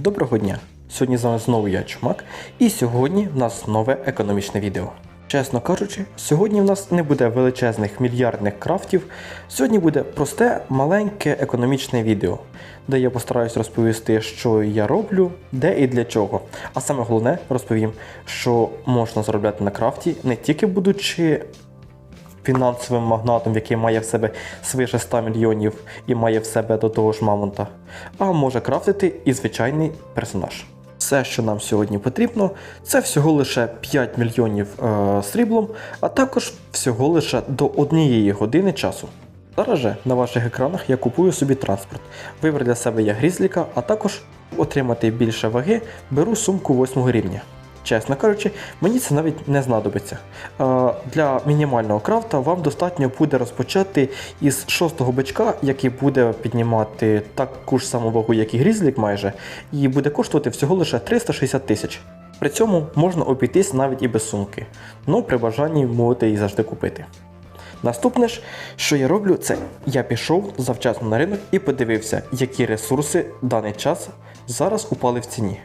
Доброго дня! Сьогодні з вами знову я Чумак, і сьогодні в нас нове економічне відео. Чесно кажучи, сьогодні в нас не буде величезних мільярдних крафтів. Сьогодні буде просте, маленьке економічне відео, де я постараюсь розповісти, що я роблю, де і для чого. А саме головне розповім, що можна заробляти на крафті, не тільки будучи фінансовим магнатом, який має в себе свише 100 мільйонів і має в себе до того ж мамонта, а може крафтити і звичайний персонаж. Все, що нам сьогодні потрібно, це всього лише 5 мільйонів е, сріблом, а також всього лише до однієї години часу. Зараз же на ваших екранах я купую собі транспорт. Вибір для себе я грізліка, а також отримати більше ваги, беру сумку 8 рівня. Чесно кажучи, мені це навіть не знадобиться. Е, Для мінімального крафта вам достатньо буде розпочати із шостого бичка, який буде піднімати таку ж саму вагу, як і грізлік майже, і буде коштувати всього лише 360 тисяч. При цьому можна обійтись навіть і без сумки, ну при бажанні можете її завжди купити. Наступне ж, що я роблю, це я пішов завчасно на ринок і подивився, які ресурси в даний час зараз упали в ціні.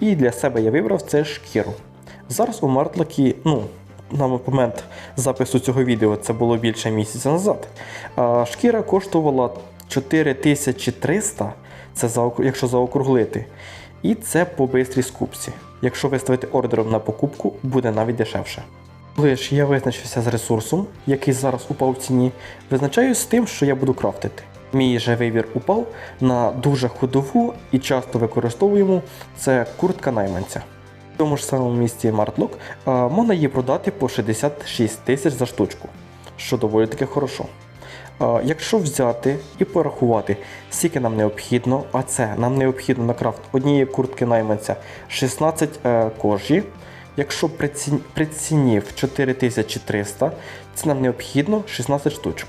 І для себе я вибрав це шкіру. Зараз у Мартлокі, ну, на момент запису цього відео це було більше місяця назад. Шкіра коштувала 4300, це за, якщо заокруглити. І це по бистрій скупці. Якщо виставити ордером на покупку, буде навіть дешевше. Коли ж я визначився з ресурсом, який зараз упав в ціні, визначаюсь з тим, що я буду крафтити. Мій же вибір упав на дуже ходову і часто використовуємо це куртка найманця. В тому ж самому місці Мартлок можна її продати по 66 тисяч за штучку, що доволі таки хорошо. Якщо взяти і порахувати, скільки нам необхідно, а це нам необхідно на крафт однієї куртки найманця 16 е, кожі. Якщо при ціні, при ціні в 4300, це нам необхідно 16 штучок.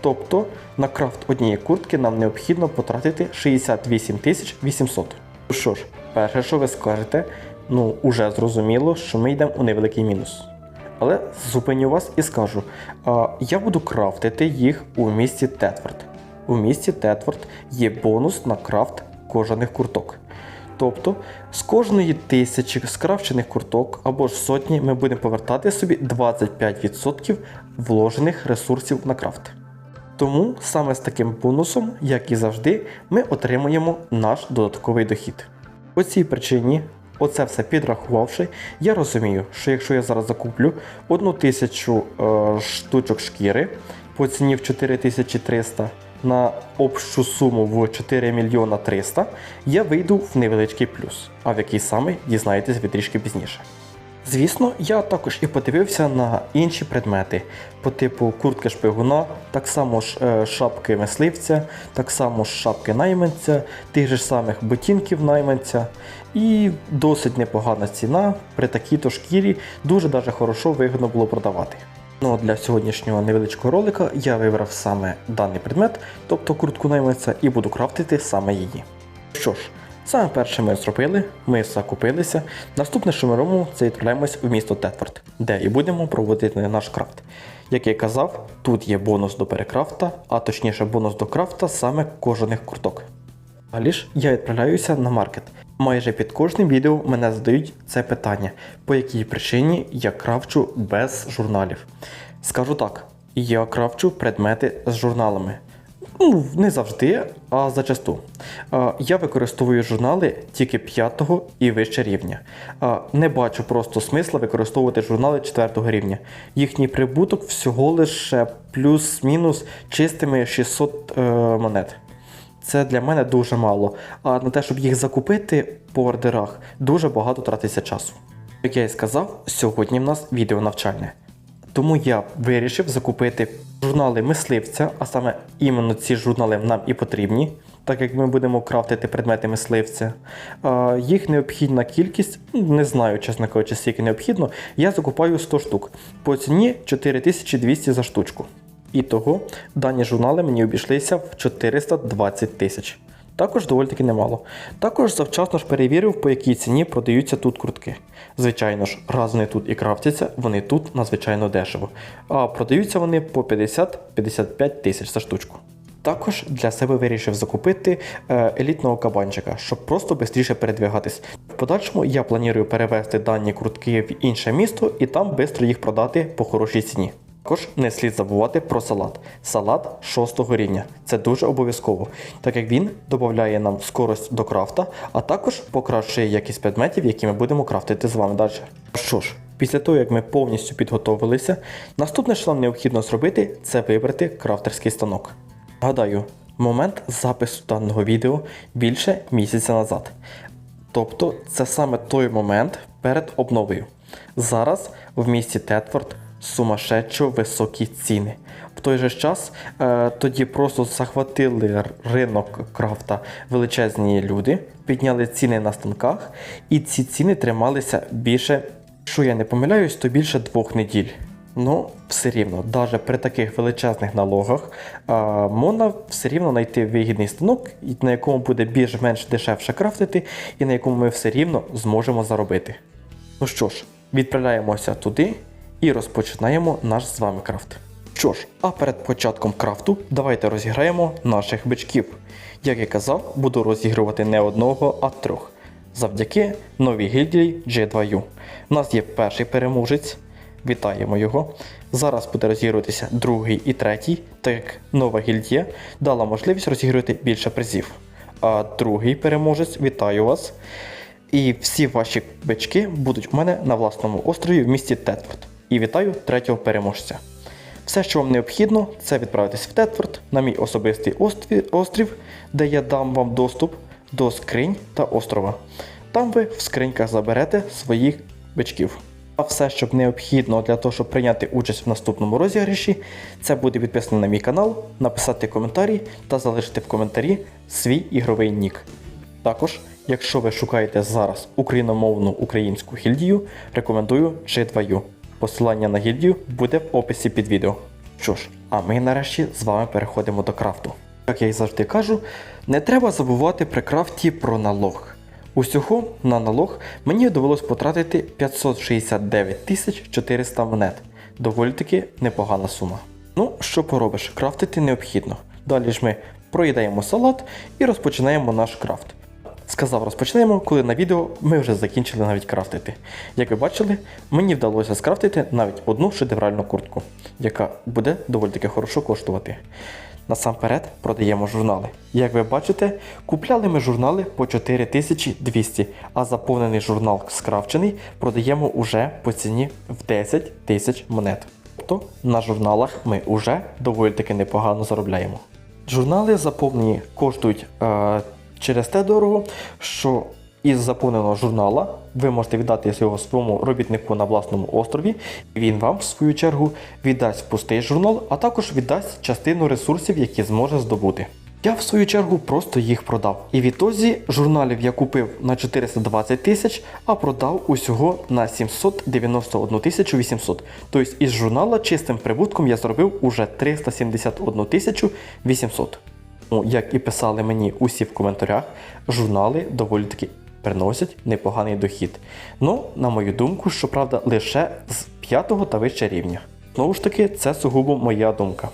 Тобто на крафт однієї куртки нам необхідно потратити 68 800. Ну Що ж, перше, що ви скажете, ну уже зрозуміло, що ми йдемо у невеликий мінус. Але зупиню вас і скажу: а, я буду крафтити їх у місті Тетфорд. У місті Тетфорд є бонус на крафт кожаних курток. Тобто з кожної тисячі скрафчених курток або ж сотні ми будемо повертати собі 25% вложених ресурсів на крафт. Тому саме з таким бонусом, як і завжди, ми отримуємо наш додатковий дохід. По цій причині, оце все підрахувавши, я розумію, що якщо я зараз закуплю одну тисячу е, штучок шкіри по ціні в 4300 на общу суму в 4 мільйона 300, я вийду в невеличкий плюс, а в який саме дізнаєтесь ви трішки пізніше. Звісно, я також і подивився на інші предмети по типу куртки шпигуна, так само ж е, шапки мисливця, так само ж шапки найманця, тих же самих ботинків найманця. І досить непогана ціна при такій-то шкірі дуже даже хорошо вигідно було продавати. Ну, а для сьогоднішнього невеличкого ролика я вибрав саме даний предмет, тобто куртку найманця, і буду крафтити саме її. Що ж, саме перше ми зробили, ми закупилися. Наступне, що ми робимо, це відправляємось в місто Тетфорд, де і будемо проводити наш крафт. Як я казав, тут є бонус до перекрафта, а точніше бонус до крафта саме кожаних курток. Далі ж я відправляюся на маркет. Майже під кожним відео мене задають це питання, по якій причині я крафчу без журналів. Скажу так, я крафчу предмети з журналами. Ну, не завжди, а зачасту. Я використовую журнали тільки 5 і вище рівня. Не бачу просто смисла використовувати журнали 4 рівня. Їхній прибуток всього лише плюс-мінус чистими 600 е, монет. Це для мене дуже мало. А на те, щоб їх закупити по ордерах, дуже багато тратиться часу. Як я і сказав, сьогодні в нас відео навчальне. Тому я вирішив закупити журнали мисливця, а саме іменно ці журнали нам і потрібні, так як ми будемо крафтити предмети мисливця. Їх необхідна кількість, не знаю, чесно кажучи, скільки необхідно, я закупаю 100 штук по ціні 4200 за штучку. І того дані журнали мені обійшлися в 420 тисяч. Також доволі таки немало. Також завчасно ж перевірив, по якій ціні продаються тут куртки. Звичайно ж, раз вони тут і крафтяться, вони тут надзвичайно дешево. А продаються вони по 50-55 тисяч за штучку. Також для себе вирішив закупити е, елітного кабанчика, щоб просто швидше передвигатись. В подальшому я планую перевезти дані крутки в інше місто і там швидко їх продати по хорошій ціні. Також не слід забувати про салат. Салат 6 рівня. Це дуже обов'язково, так як він додає нам скорость до крафта, а також покращує якість предметів, які ми будемо крафтити з вами далі. Що ж, після того як ми повністю підготовилися, наступне, що нам необхідно зробити, це вибрати крафтерський станок. Гадаю, момент запису даного відео більше місяця назад. Тобто це саме той момент перед обновою. Зараз в місті Тетфорд сумасшедшо високі ціни. В той же час е, тоді просто захватили ринок крафта величезні люди, підняли ціни на станках, і ці ціни трималися більше, що я не помиляюсь, то більше двох неділь. Ну, все рівно, навіть при таких величезних налогах а, можна все рівно знайти вигідний станок, на якому буде більш-менш дешевше крафтити, і на якому ми все рівно зможемо заробити. Ну що ж, відправляємося туди і розпочинаємо наш з вами крафт. Що ж, а перед початком крафту давайте розіграємо наших бичків. Як я казав, буду розігрувати не одного, а трьох. Завдяки новій гільдії G2U. У нас є перший переможець. Вітаємо його. Зараз буде розігруватися другий і третій, так як нова гільдія дала можливість розігрувати більше призів. А другий переможець, вітаю вас. І всі ваші бички будуть у мене на власному острові в місті Тетфорд. І вітаю третього переможця. Все, що вам необхідно, це відправитись в Тетфорд на мій особистий острів, де я дам вам доступ до скринь та острова. Там ви в скриньках заберете своїх бичків. А все, що необхідно для того, щоб прийняти участь в наступному розіграші, це буде підписано на мій канал, написати коментарі та залишити в коментарі свій ігровий нік. Також, якщо ви шукаєте зараз україномовну українську гільдію, рекомендую G2U. Посилання на гільдію буде в описі під відео. Що ж, а ми нарешті з вами переходимо до крафту. Як я і завжди кажу, не треба забувати при крафті про налог. Усього на налог мені довелось потратити 569 400 монет. Доволі таки непогана сума. Ну, що поробиш, крафтити необхідно. Далі ж ми проїдаємо салат і розпочинаємо наш крафт. Сказав, розпочнемо, коли на відео ми вже закінчили навіть крафтити. Як ви бачили, мені вдалося скрафтити навіть одну шедевральну куртку, яка буде доволі таки хорошо коштувати. Насамперед продаємо журнали. Як ви бачите, купляли ми журнали по 4200, а заповнений журнал скрафчений продаємо уже по ціні в 10 тисяч монет. Тобто на журналах ми вже доволі таки непогано заробляємо. Журнали заповнені коштують е, через те дорого, що із заповненого журнала ви можете віддати його своєму робітнику на власному острові. Він вам, в свою чергу, віддасть пустий журнал, а також віддасть частину ресурсів, які зможе здобути. Я в свою чергу просто їх продав. І відтоді журналів я купив на 420 тисяч, а продав усього на 791 тисячу 800. Тобто із журнала чистим прибутком я зробив уже 371 тисячу 800. Ну, як і писали мені усі в коментарях, журнали доволі таки приносять непоганий дохід. Ну, на мою думку, щоправда, лише з 5 та вище рівня. Знову ж таки, це сугубо моя думка.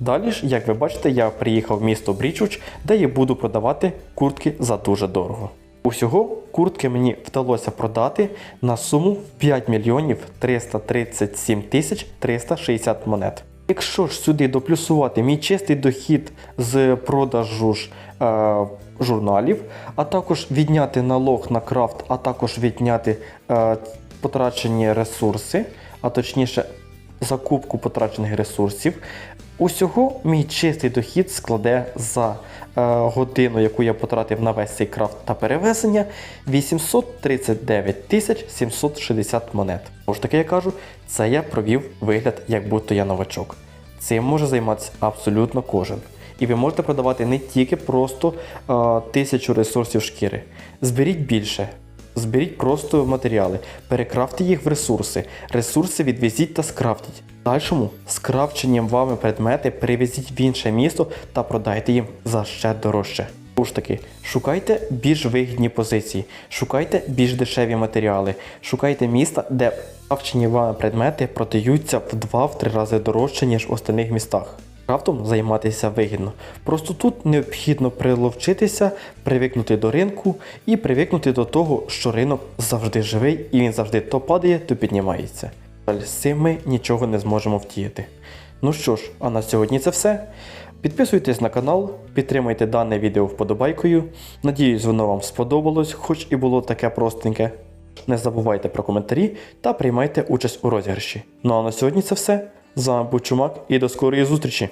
Далі ж, як ви бачите, я приїхав в місто Брічуч, де я буду продавати куртки за дуже дорого. Усього куртки мені вдалося продати на суму 5 мільйонів 337 тисяч 360 монет. Якщо ж сюди доплюсувати мій чистий дохід з продажу ж е, журналів, а також відняти налог на крафт, а також відняти е, потрачені ресурси, а точніше закупку потрачених ресурсів, усього мій чистий дохід складе за е, годину, яку я потратив на весь цей крафт та перевезення, 839 тисяч 760 монет. Тож таки я кажу, це я провів вигляд, як будто я новачок. Цим може займатися абсолютно кожен. І ви можете продавати не тільки просто е, тисячу ресурсів шкіри. Зберіть більше. Зберіть просто матеріали, перекрафте їх в ресурси. Ресурси відвезіть та скрафтіть. Дальшому скрафченням вами предмети перевезіть в інше місто та продайте їм за ще дорожче. Знову ж таки, шукайте більш вигідні позиції, шукайте більш дешеві матеріали, шукайте міста, де скрафчені вами предмети продаються в 2-3 рази дорожче, ніж в остальних містах. Крафтом займатися вигідно. Просто тут необхідно приловчитися, привикнути до ринку і привикнути до того, що ринок завжди живий і він завжди то падає, то піднімається. З цим ми нічого не зможемо втіяти. Ну що ж, а на сьогодні це все. Підписуйтесь на канал, підтримайте дане відео вподобайкою. Надіюсь, воно вам сподобалось, хоч і було таке простеньке. Не забувайте про коментарі та приймайте участь у розіграші. Ну а на сьогодні це все. З вами був Чумак і до скорої зустрічі!